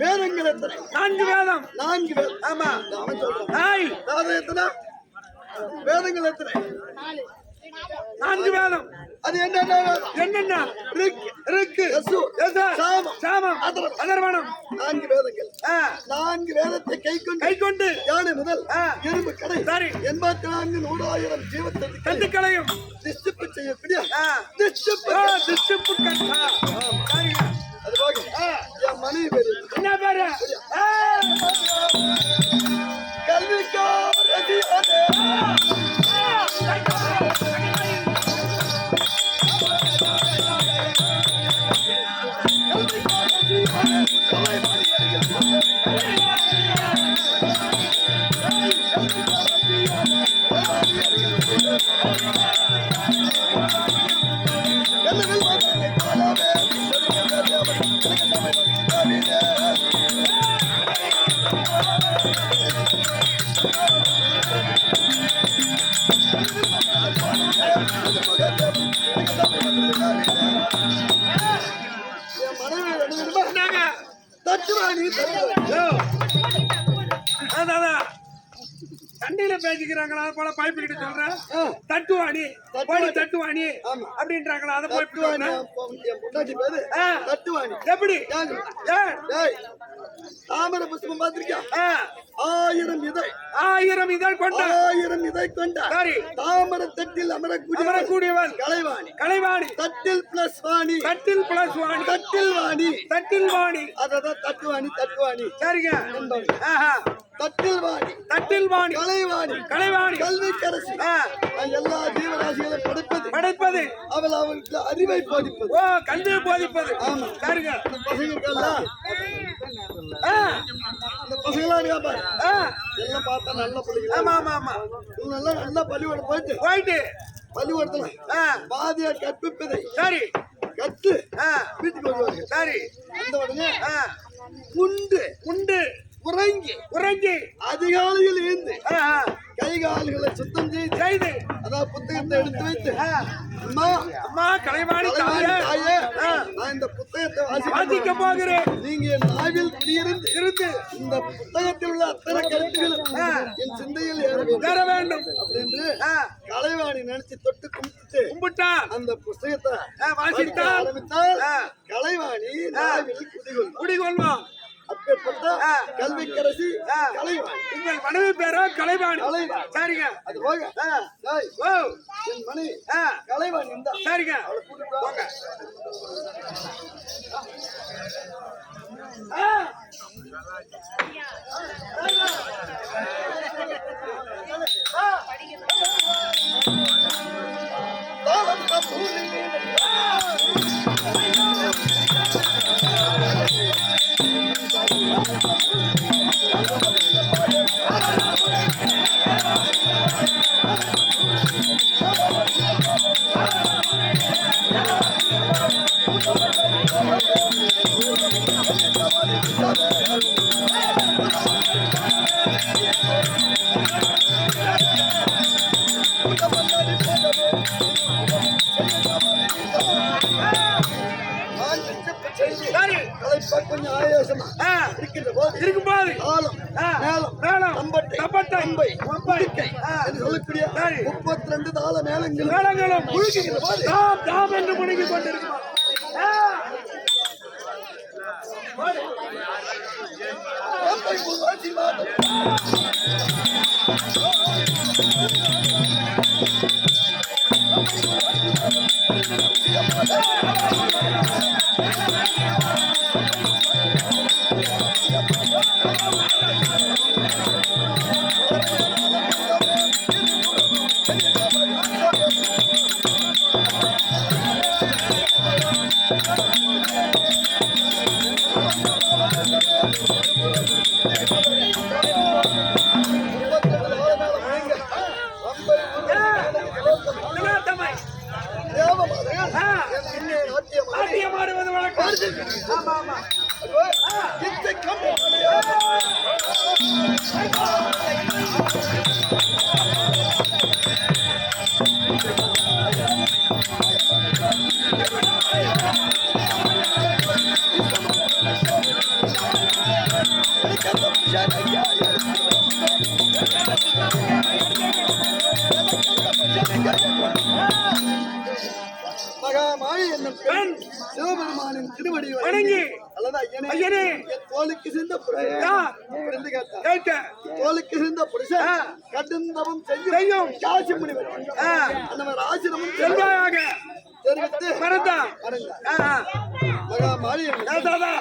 வேதங்கள் எத்தனை நான்கு வேதம் நான்கு வேதம் ஆமா அவன் சொல்றான் நாய் வேதம். அது என்னென்ன என்னென்ன? ரிக் இருக்கு யசு சாமம். சாமம். அதர்வணம். நான்கு வேதங்கள். நான்கு வேதத்தை கை கொண்டு கை கொண்டு யானை முதல். எறும்பு கடை. சரி. எண்பத்தி நான்கு நூறாயிரம் ஜீவத்தை கத்துக்களையும் நிச்சப்பு செய்யக்கூடிய ஆ, நிச்சப்பு ஓ, தட்டுவாணி தட்டுவாணி தண்ணியில பேசிக்கிறாங்களா? போல பைப்பு கிட்ட சொல்றேன் ஆ. தட்டுவாணி. போய் தட்டுவாணி. அப்படின்றாங்களா? அதை போய் தட்டுவாணி. எப்படி? தாமரை புஷ்பம் பார்த்திருக்கியா? ஆ, ஆயிரம் இதை ஆயிரம் இதழ் கொண்ட. ஆயிரம் இதை கொண்ட. சரி. தாமரை தட்டில் அமரக்கூடிய அமரக்கூடியவன் கலைவாணி. கலைவாணி. தட்டில் பிளஸ் வாணி. தட்டில் பிளஸ் வாணி. தட்டில் வாணி. தட்டில் வாணி. அததான் தட்டுவாணி தட்டுவாணி. சரிங்க. தட்டில் வாணி தட்டில் வாணி கலைவாணி கலைவாணி. கல்விக்கரசி. எல்லா ஜீவராசிகளும் படைப்பது. படைப்பது. அவள் அவளுக்கு அறிவை போதிப்பது. ஓ கல்வியை போதிப்பது. ஆமா. சரிங்க அந்த பசங்க இருக்கல்ல, ஆ, அந்த பசங்களாம் இருக்கா பாரு. எல்லாம் பார்த்தா நல்ல பிள்ளைங்க. ஆமா ஆமா ஆமா. இவங்க நல்லா பள்ளிக்கூடம் போயிட்டு போயிட்டு. பள்ளிக்கூடத்துல ஆ, பாதியார் கற்பிப்பதை சரி. கத்து ஆ, வீட்டுக்கு வருவாங்க சரி. அந்த உடனே உண்டு. உண்டு. உறங்கி உறங்கி. அதிகாலையில் இருந்து கை கால்களை சுத்தம் செய்து செய்து. அதான் புத்தகத்தை எடுத்து வைத்து அம்மா அம்மா கலைவாணி தாயே. நான் இந்த புத்தகத்தை வாசிக்க போகிறேன். நீங்க என் நாவில் குடியிருந்து இருந்து இந்த புத்தகத்தில் உள்ள அத்தனை கருத்துகளும் என் சிந்தையில் ஏற வேண்டும். அப்படின்னு கலைவாணி நினைச்சு தொட்டு கும்பிட்டு கும்பிட்டா அந்த புத்தகத்தை வாசித்தால் ஆரம்பித்தால். கலைவாணி நாவில் குடிகொள்ளும் குடிகொள்வோம் அப்பேற்பட்ட. கல்விக்கரசி உங்கள் மனைவி பேரோ கலைவாணி. சரிங்க. அது போக என் மனைவி கலைவாணி இருந்தா சரிங்க. வாங்க. ஆ. சரி. கலைப்பா கொஞ்சம் ஆயாசமா இருக்கின்ற போது ஆ, மேளம் மேளம், தம்பட்டை தப்பட்டை, தம்பை மும்பை, குடிக்கை ஆ, என்று சொல்லக்கூடிய. முப்பத்தி ரெண்டு தாள மேளங்கள் மேளங்களும். முழுகுகின்ற போது தாம் தாம் என்று முழுகிக் கொண்டிருக்கிறோம் ஆ, தம்பை தேவமாதங்கள் ஆ, என் பின்னே நாட்டியமாக நாட்டியம் ஆடுவது வழக்கம். ஆமா ஆமா. இத்தை கண்டு என் தோளுக்கு சிந்த புருஷன். யார்? புரிந்து கேட்டார் கேட்ட. தோளுக்கு சிந்த புருஷன். கடுந்தவம் செய்யும். காசி முனிவர். அந்த ஆசிரமம் செல்வாயாக தெரிவித்து ஆ. மகாமாயி ஆ, தாதா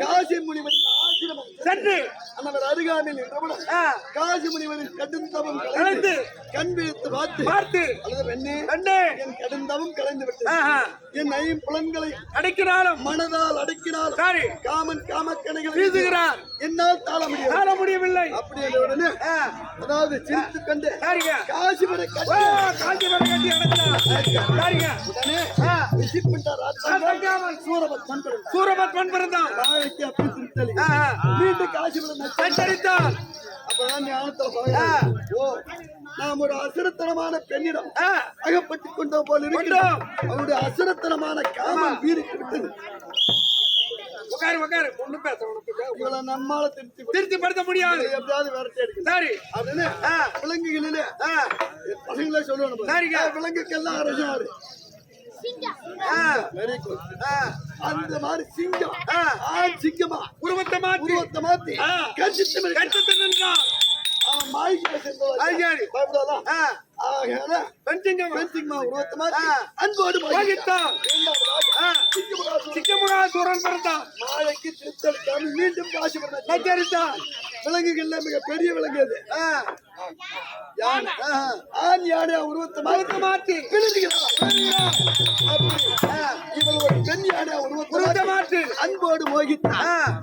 காசி முனிவரின் ஆசிரமம் சற்று அன்னவர் அருகாமையில் நின்றவுடன் காசி முனிவரின் கடுந்தவம் கலந்து கண் விழித்து பார்த்து பார்த்து அல்லது பெண்ணே கண்டே என் கடுந்தவம் கலைந்து விட்டது. என் ஐம்புலன்களை அடைக்கிறாலும் மனதால் அடக்கினாலும் சரி. காமன் காமக்கணைகளை வீசுகிறார். என்னால் தாழ முடியும் காண முடியவில்லை. அப்படி உடனே அதாவது சிரித்து கண்டு ஓ, கட்டி காஞ்சி மரம் கட்டி சரிங்க. உடனே சூரபத் மன்றம் சூரபத் மண் பிறந்தான் நாளைக்கு அப்படி திருத்தலி. மீண்டும் அப்பதான் ஞானத்தை. ஓ நாம் ஒரு அசுரத்தனமான பெண்ணிடம் ஆ, அகப்பட்டுக் கொண்டோம் போல இருக்கிறோம் அவருடைய அசுரத்தனமான காமம் வீறிட்டு விட்டது உட்காரு உட்காரு ஒண்ணு பேச இவளை நம்மால திருப்தி படுத்த முடியாது. எப்படியாவது விரட்டி எடுக்கணும் சரி. அப்படின்னு விலங்குகளிலே பசங்களே சொல்லணும். விலங்குக்கெல்லாம் அரசாரு வெரி குட். அந்த மாதிரி சிங்கம். சிங்கமா. உருவத்தை மாற்றி. உருவத்தை மாத்தி கட்டத்து நின்றான் அவன் மாய்க்கு அன்போடு சிக்கமுகாசுரன் பிறந்தான் மாலைக்கு திருத்தளிக்காமல் மீண்டும் காசு சஞ்சரித்தான் விலங்குகள்ல மிக பெரிய விலங்கு அது. யானை. ஆண் யானை உருவத்தை மாத்தி மாற்றி. ஆ, இவள் ஒரு பெண் யானை உருவத்தை மாற்றி. அன்போடு மோகித்தான்.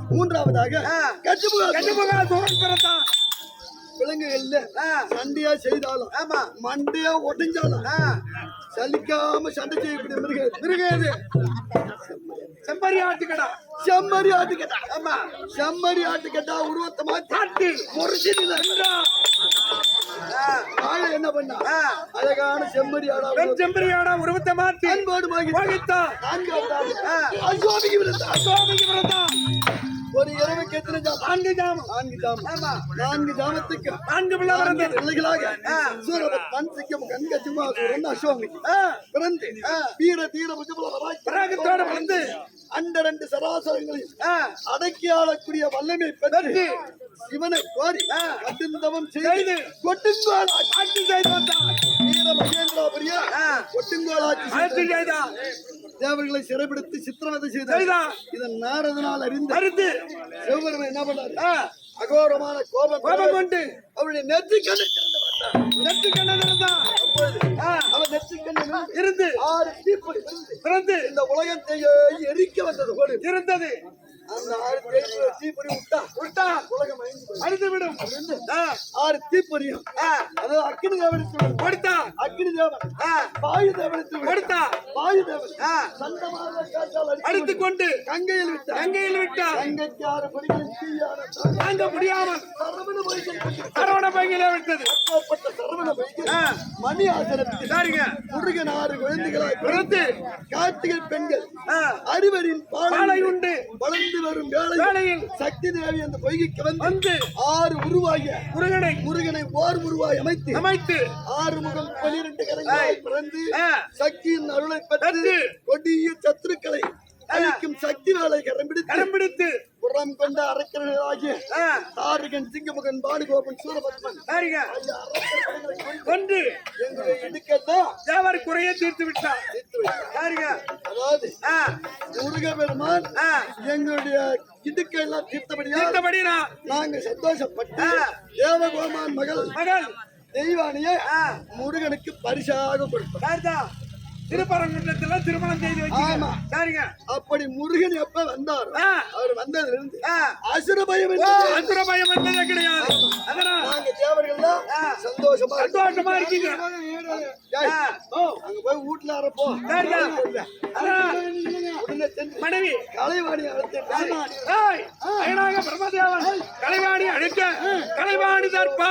மூன்றாவதாக ஆ. கட்டுமுக கட்டுமுகாசுரன் பிறந்தான். விலங்குகள்ல சண்டையா செய்தாலும் ஆமா. மண்டையா ஒடிஞ்சாலும் சலிக்காம சண்டை செய்யக்கூடிய மிருகம் இது செம்பரி ஆட்டுக்கடா. செம்மறி ஆட்டுக்கட்டா ஆமா. செம்மறி ஆட்டுக்கட்டா உருவத்தை மாத்தி ஆட்டு முறிச்சு வாழை என்ன பண்ணா? அழகான செம்மறி ஆடா பெண் செம்பரியாடா உருவத்தை மாற்றி அன்போடு மோகித்தான் நான்காவதாக ஆ. அசோமிக்கு விழுந்தான் சோமிக்கு பிறந்தான் ஒரு இரவுக்கு எத்தனை ஜாமம்? நான்கு ஜாமம். நான்கு ஜாமம். ஆமா. நான்கு ஜாமத்துக்கு நான்கு பிள்ளை பிறந்தது. பிள்ளைகளாக. சூரபத் மண் சிக்கம் கங்க சிம்மாசூரன் அசோமி ஆ, பிறந்து வீர தீர முஜபல பராகத்தோட வளர்ந்து அந்த ரெண்டு சராசரங்களையும் அடக்கி ஆளக்கூடிய வல்லமை பெற்று சிவனை கோரி ஆ. கடுந்தவம் செய்து கொட்டுங்கோலாட்சி ஆட்சி. செய்து வந்தான் வீர மகேந்திராபுரிய ஆ. கொட்டுங்கோலாட்சி ஆட்சி செய்தான் தேவர்களை சிறைபிடித்து சித்திரவதை செய்தார். இதன் நாரதனால் அறிந்து அறுத்து சிவபெருமன். என்ன பண்ணாரு? அகோரமான கோபம் கோபம் கொண்டு. அவருடைய நெற்றி கண்ணை. நெற்று கண்ணன் இருந்தான் அவன் நெற்றி கண்ணை இருந்து ஆறு விழுந்து பிறந்து. இந்த உலகத்தை எரிக்க வந்தது. இருந்தது. அந்த ஆறு தீப்பொறி விட்டா விட்டா உலகம் அழிந்து விடும் ஆறு தீப்பொறியும். அதாவது அக்னி தேவனுக்கு கொடுத்தா? அக்னி தேவன். வாயு தேவனுக்கு கொடுத்தா? வாயு தேவன். காற்றால் அடித்து கொண்டு கங்கையில் விட்டார். கங்கையில் விட்டார். கங்கைக்கு ஆறு படிகளில் தீயான தாங்க முடியாமல் சரவண வைகள் சரவண பையிலே விட்டது. அப்பப்பட்ட சரவண மணி முருகன் ஆறு குழந்தைகளாய் பிறந்து கார்த்திகை பெண்கள் அறிவரின் பாலை உண்டு. வளர்ந்து வரும் வேளையில் சக்தி தேவி அந்த பொய்கைக்கு வந்து ஆறு உருவாகிய முருகனை முருகனை ஓர் உருவாய் அமைத்து அமைத்து ஆறு முகம் பனிரெண்டு கரங்களாய் பிறந்து சக்தியின் அருளை பெற்று கொடிய சத்துருக்களை அழிக்கும் சக்தி வேலை கரம்பிடித்து கரம் பிடித்து புறம் கொண்ட அரக்கர்களாகிய தாரகன் சிங்கமுகன் பானுகோபன் சூரபத்மன் கொண்டு எங்களுடைய இடுக்கத்தான் தேவர் குறைய தீர்த்து விட்டார். தீர்த்து. சரிங்க அதாவது ஆ, முருகபெருமான் ஆ, எங்களுடைய இடுக்கையெல்லாம் தீர்த்தபடியா தீர்த்தபடி நான் நாங்க சந்தோஷப்பட்டு. தேவகோமான் மகள் மகள். தெய்வானியை முருகனுக்கு பரிசாக சரிதான் திருப்பரங்குன்றத்துல திருமணம் செய்து ஆமா. வச்சு சரிங்க அப்படி முருகன் எப்ப வந்தார் அவர் வந்ததுல இருந்து ஆ, அசுர பயம் ஓ, என்பது கிடையாது. அதனால் நாங்க. சந்தோஷமா. சந்தோஷமா இருக்கீங்க. அங்க போய் வீட்டுல சென்று மனைவி. கலைவாணி அழைத்து பிரம்மதேவன் கலைவாணி அழிக்க கலைவாணி தற்போ